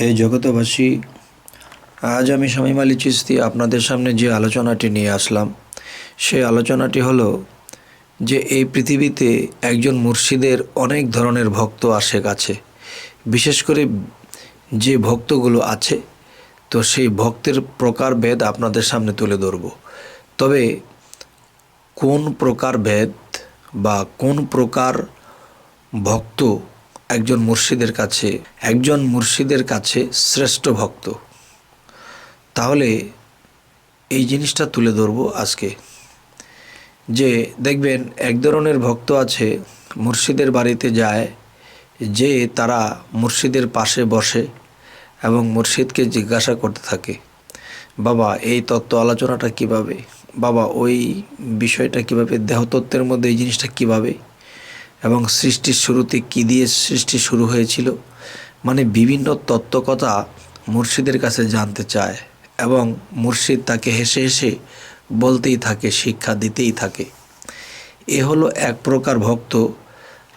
হে জগতবাসী আজ আমি শামীম আলী চিস্তি আপনাদের সামনে যে আলোচনাটি নিয়ে আসলাম সেই আলোচনাটি হলো যে এই পৃথিবীতে একজন মুর্শিদের অনেক ধরনের ভক্ত আশেক আছে। বিশেষ করে যে ভক্তগুলো আছে, তো সেই ভক্তের প্রকারভেদ আপনাদের সামনে তুলে ধরব। তবে কোন প্রকার ভেদ বা কোন প্রকার ভক্ত একজন মুর্শিদের কাছে, একজন মুর্শিদের কাছে শ্রেষ্ঠ ভক্ত। তাহলে এই জিনিসটা তুলে ধরবো আজকে। যে দেখবেন, এক ধরনের ভক্ত আছে, মুর্শিদের বাড়িতে যায়, যে তারা মুর্শিদের পাশে বসে এবং মুর্শিদকে জিজ্ঞাসা করতে থাকে, বাবা, এই তত্ত্ব আলোচনাটা কীভাবে? বাবা, ওই বিষয়টা কীভাবে? দেহতত্ত্বের মধ্যে এই জিনিসটা কীভাবে? এবং সৃষ্টির শুরুতে কী দিয়ে সৃষ্টি শুরু হয়েছিল? মানে বিভিন্ন তত্ত্বকথা মুর্শিদের কাছে জানতে চায় এবং মুর্শিদ তাকে হেসে হেসে বলতেই থাকে, শিক্ষা দিতেই থাকে। এ হলো এক প্রকার ভক্ত,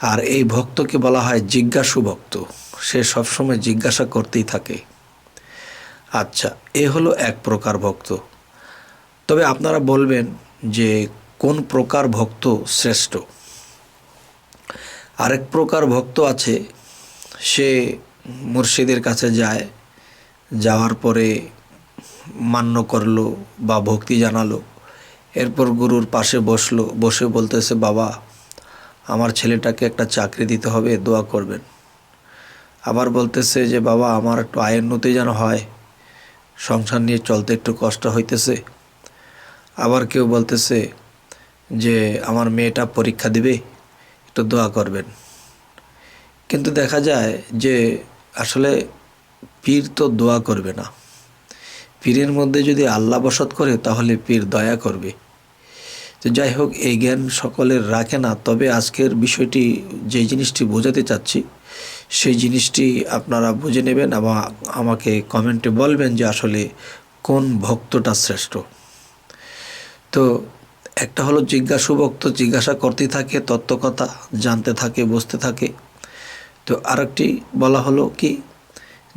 আর এই ভক্তকে বলা হয় জিজ্ঞাসু ভক্ত। সে সবসময় জিজ্ঞাসা করতেই থাকে। আচ্ছা এ হলো এক প্রকার ভক্ত। তবে আপনারা বলবেন যে কোন প্রকার ভক্ত শ্রেষ্ঠ? আরেক প্রকার ভক্ত আছে, সে মুর্শিদের কাছে যায়, যাওয়ার পরে মান্য করল বা ভক্তি জানালো। এরপর গুরুর পাশে বসল, বসে বলতেছে, বাবা, আমার ছেলেটাকে একটা চাকরি দিতে হবে, দোয়া করবেন। আবার বলতেছে যে, বাবা, আমার একটু আয়ের উন্নতি যেন হয়, সংসার নিয়ে চলতে একটু কষ্ট হইতেছে। আবার কেউ বলতেছে যে, আমার মেয়েটা পরীক্ষা দিবে? একটু দোয়া করবেন। কিন্তু দেখা যায় যে আসলে পীর তো দোয়া করবে না। পীরের মধ্যে যদি আল্লাহ বসত করে, তাহলে পীর দয়া করবে। তো যাই হোক, এই জ্ঞান সকলের রাখে না। তবে আজকের বিষয়টি, যে জিনিসটি বোঝাতে চাচ্ছি, সেই জিনিসটি আপনারা বুঝে নেবেন এবং আমাকে কমেন্টে বলবেন যে আসলে কোন ভক্তটা শ্রেষ্ঠ। তো একটা হলো জিজ্ঞাসু ভক্ত জিজ্ঞাসা করতে থাকে, তত্ত্বকথা জানতে থাকে, বুঝতে থাকে। তো আরেকটি বলা হলো কি,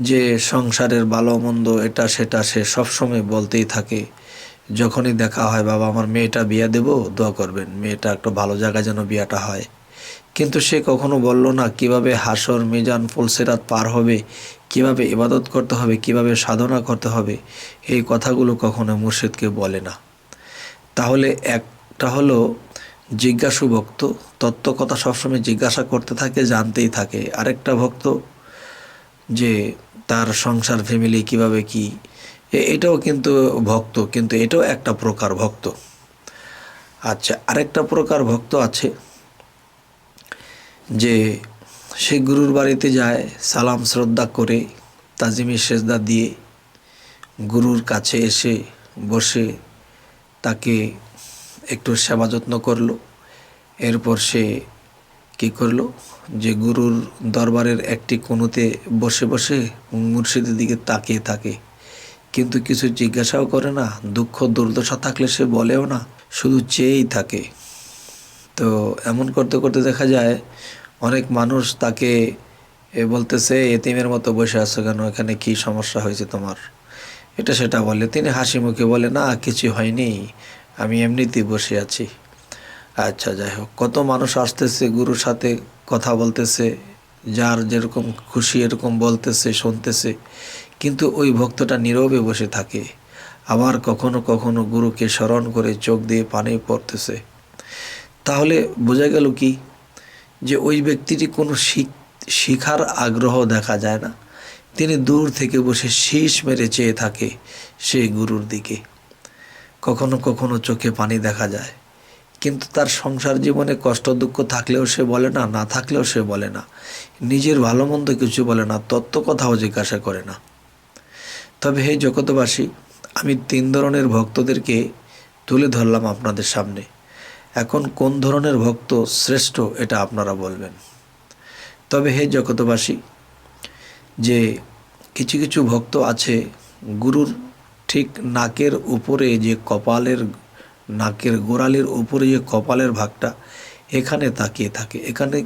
যে সংসারের ভালো মন্দ এটা সেটা সে সবসময় বলতেই থাকে। যখনই দেখা হয়, বাবা, আমার মেয়েটা বিয়া দেব, দোয়া করবেন। মেয়েটা একটা ভালো জায়গায় যেন বিয়াটা হয়। কিন্তু সে কখনো বলল না, কীভাবে হাসর, মিজান, ফুলসেরাত পার হবে? কীভাবে ইবাদত করতে হবে? কীভাবে সাধনা করতে হবে? এই কথাগুলো কখনো মুর্শিদকে বলে না। তাহলে একটা হলো জিজ্ঞাসু ভক্ত তত্ত্ব কথা সবসময় জিজ্ঞাসা করতে থাকে, জানতেই থাকে। আরেকটা ভক্ত যে তার সংসার ফ্যামিলি কীভাবে কি এটাও কিন্তু ভক্ত, কিন্তু এটাও একটা প্রকার ভক্ত। আচ্ছা আরেকটা প্রকার ভক্ত আছে যে সে গুরুর বাড়িতে যায়, সালাম, শ্রদ্ধা করে তাজিমি সেজদা দিয়ে গুরুর কাছে এসে বসে তাকে একটু সেবা যত্ন করল। এরপর সে কী করল? যে গুরুর দরবারের একটি কোণতে বসে বসে মুর্শিদের দিকে তাকিয়ে থাকে। কিন্তু কিছু জিজ্ঞাসাও করে না, দুঃখ, দুর্দশা থাকলে সে বলেও না, শুধু চেয়েই থাকে। তো এমন করতে করতে দেখা যায়, অনেক মানুষ তাকে বলতেছে, এতিমের মতো বসে আছো কেন? এখানে কি সমস্যা হয়েছে তোমার? এটা সেটা বলে। তিনি হাসি মুখে বলে, না, কিছু হয়নি, আমি এমনিতেই বসে আছি। আচ্ছা যাই হোক। কত মানুষ আসতেছে, গুরুর সাথে কথা বলতেছে, যার যেরকম খুশি এরকম বলতেছে, শুনতেছে, কিন্তু ওই ভক্তটা নীরবে বসে থাকে। আবার কখনো কখনো গুরুকে স্মরণ করে চোখ দিয়ে পানি পড়তেছে। তাহলে বোঝা গেল কি? যে ওই ব্যক্তিটি কোনো শিখ- শিখার আগ্রহ দেখা যায় না। তিনি দূর থেকে বসে শীষ মেরে চেয়ে থাকে সেই গুরুর দিকে। কখনো কখনো চোখে পানি দেখা যায়, কিন্তু তার সংসার জীবনে কষ্ট দুঃখ থাকলেও সে বলে না না থাকলেও সে বলে না। নিজের ভালো মন্দ কিছু বলে না, তত্ত্ব কথাও জিজ্ঞাসা করে না। তবে হে জগতবাসী আমি তিন ধরনের ভক্তদেরকে তুলে ধরলাম আপনাদের সামনে। এখন কোন ধরনের ভক্ত শ্রেষ্ঠ, এটা আপনারা বলবেন। তবে হে জগতবাসী যে কিছু কিছু ভক্ত আছে, গুরুর ঠিক নাকের উপরে যে কপালের, নাকের গোড়ালির উপরে যে কপালের ভাগটা, এখানে তাকিয়ে থাকে। এখানে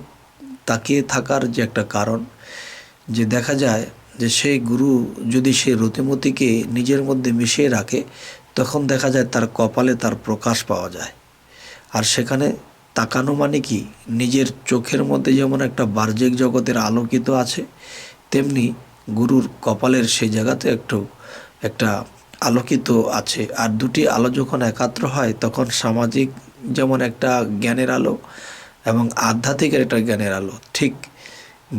তাকিয়ে থাকার যে একটা কারণ, যে দেখা যায় যে সেই গুরু যদি সেই রতিমতিকে নিজের মধ্যে মিশিয়ে রাখে, তখন দেখা যায় তার কপালে তার প্রকাশ পাওয়া যায়। আর সেখানে তাকানো মানে কি? নিজের চোখের মধ্যে যেমন একটা বাহ্যিক জগতের আলোকিত আছে তেমনি গুরুর কপালের সেই জায়গাতে একটু, একটা আলোকিত আছে। আর দুটি আলো যখন একাত্র হয়, তখন সামাজিক যেমন একটা জ্ঞানের আলো এবং আধ্যাত্মিকের একটা জ্ঞানের আলো, ঠিক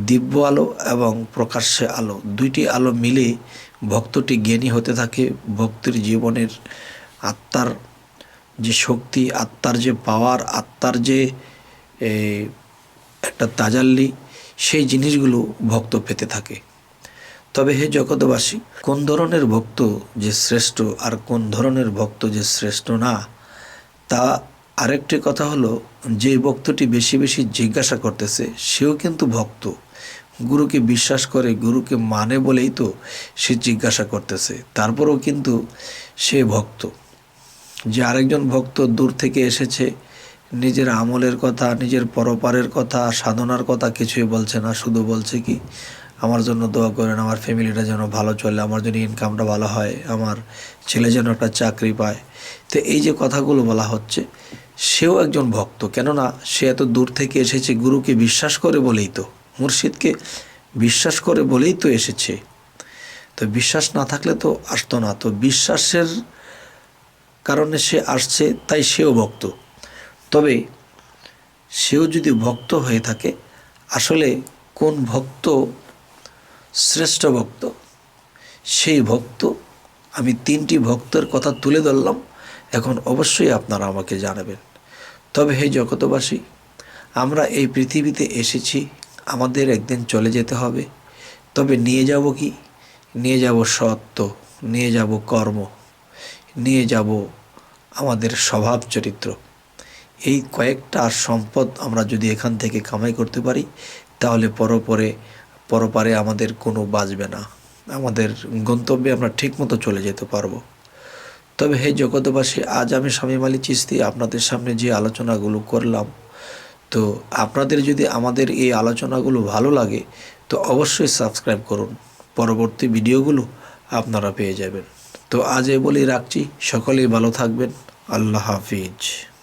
দিব্য আলো এবং প্রকাশ্যে আলো, দুইটি আলো মিলে ভক্তটি জ্ঞানী হতে থাকে। ভক্তির জীবনের আত্মার যে শক্তি, আত্মার যে পাওয়ার আত্মার যে একটা তাজাল্লি সেই জিনিসগুলো ভক্ত পেতে থাকে। তবে হে জগতবাসী কোন ধরনের ভক্ত যে শ্রেষ্ঠ আর কোন ধরনের ভক্ত যে শ্রেষ্ঠ না, তা আরেকটি কথা হলো, যে ভক্তটি বেশি বেশি জিজ্ঞাসা করতেছে, সেও কিন্তু ভক্ত। গুরুকে বিশ্বাস করে, গুরুকে মানে বলেই তো সে জিজ্ঞাসা করতেছে, তারপরেও কিন্তু সে ভক্ত। যে আরেকজন ভক্ত দূর থেকে এসেছে নিজের আমলের কথা, নিজের পরপারের কথা, সাধনার কথা কিছুই বলছে না, শুধু বলছে কি, আমার জন্য দোয়া করেন, আমার ফ্যামিলিটা যেন ভালো চলে, আমার জন্য ইনকামটা ভালো হয়, আমার ছেলে যেন একটা চাকরি পায়। তো এই যে কথাগুলো বলা হচ্ছে, সেও একজন ভক্ত, কেননা সে এত দূর থেকে এসেছে গুরুকে বিশ্বাস করে বলেই তো, মুর্শিদকে বিশ্বাস করে বলেই তো এসেছে। তো বিশ্বাস না থাকলে তো আসতো না, তো বিশ্বাসের কারণে সে আসছে, তাই সেও ভক্ত। তবে সেও যদি ভক্ত হয়ে থাকে, আসলে কোন ভক্ত শ্রেষ্ঠ ভক্ত? সেই ভক্ত আমি তিনটি ভক্তের কথা তুলে ধরলাম, এখন অবশ্যই আপনারা আমাকে জানাবেন। তবে হে জগতবাসী আমরা এই পৃথিবীতে এসেছি, আমাদের একদিন চলে যেতে হবে। তবে নিয়ে যাব কি? নিয়ে যাব সত্য, নিয়ে যাব কর্ম, নিয়ে যাব আমাদের স্বভাব চরিত্র। এই কয়েকটা সম্পদ আমরা যদি এখান থেকে কামাই করতে পারি, তাহলে পরপরে, পরপারে আমাদের কোনো বাঁচবে না। আমাদের গন্তব্যে আমরা ঠিকমতো চলে যেতে পারব। তবে হে জগতবাসী আজ আমি স্বামী মালি চিস্তি আপনাদের সামনে যে আলোচনাগুলো করলাম, তো আপনাদের যদি আমাদের এই আলোচনাগুলো ভালো লাগে, তো অবশ্যই সাবস্ক্রাইব করুন। পরবর্তী ভিডিওগুলো আপনারা পেয়ে যাবেন। তো আজ এ বলেই রাখছি, সকলেই ভালো থাকবেন। আল্লাহ হাফিজ।